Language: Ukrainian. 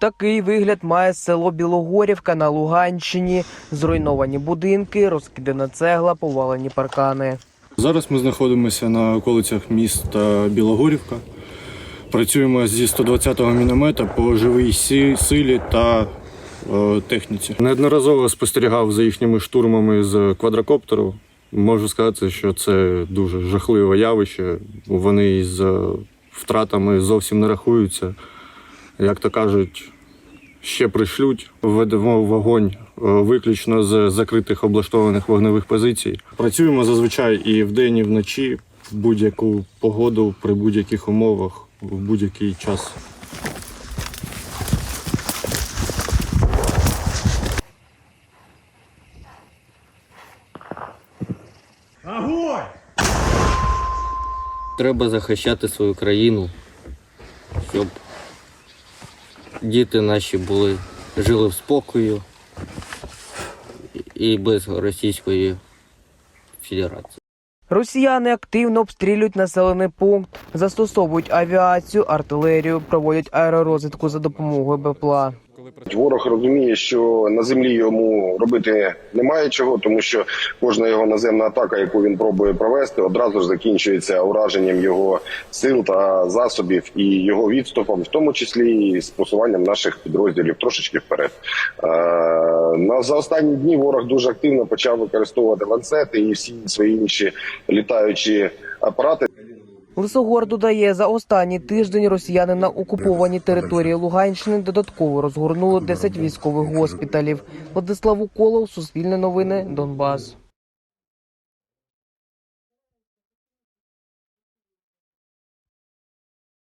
Такий вигляд має село Білогорівка на Луганщині. Зруйновані будинки, розкидана цегла, повалені паркани. Зараз ми знаходимося на околицях міста Білогорівка. Працюємо зі 120-го міномета по живій силі та е, техніці. Неодноразово спостерігав за їхніми штурмами з квадрокоптеру. Можу сказати, що це дуже жахливе явище. Вони з е, втратами зовсім не рахуються. Як то кажуть, ще пришлють, ведемо вогонь е, виключно з закритих облаштованих вогневих позицій. Працюємо зазвичай і вдень, і вночі, в будь-яку погоду, при будь-яких умовах, в будь-який час. Треба захищати свою країну, щоб діти наші були, жили в спокою і без Російської Федерації. Росіяни активно обстрілюють населений пункт, застосовують авіацію, артилерію, проводять аеророзвідку за допомогою БПЛА. Ворог розуміє, що на землі йому робити немає чого, тому що кожна його наземна атака, яку він пробує провести, одразу ж закінчується ураженням його сил та засобів і його відступом, в тому числі і з просуванням наших підрозділів трошечки вперед. Е, на за останні дні ворог дуже активно почав використовувати ланцети і всі свої інші літаючі апарати. Лисогор додає, за останній тиждень росіяни на окупованій території Луганщини додатково розгорнули 10 військових госпіталів. Владислав Уколов, Суспільне новини, Донбас.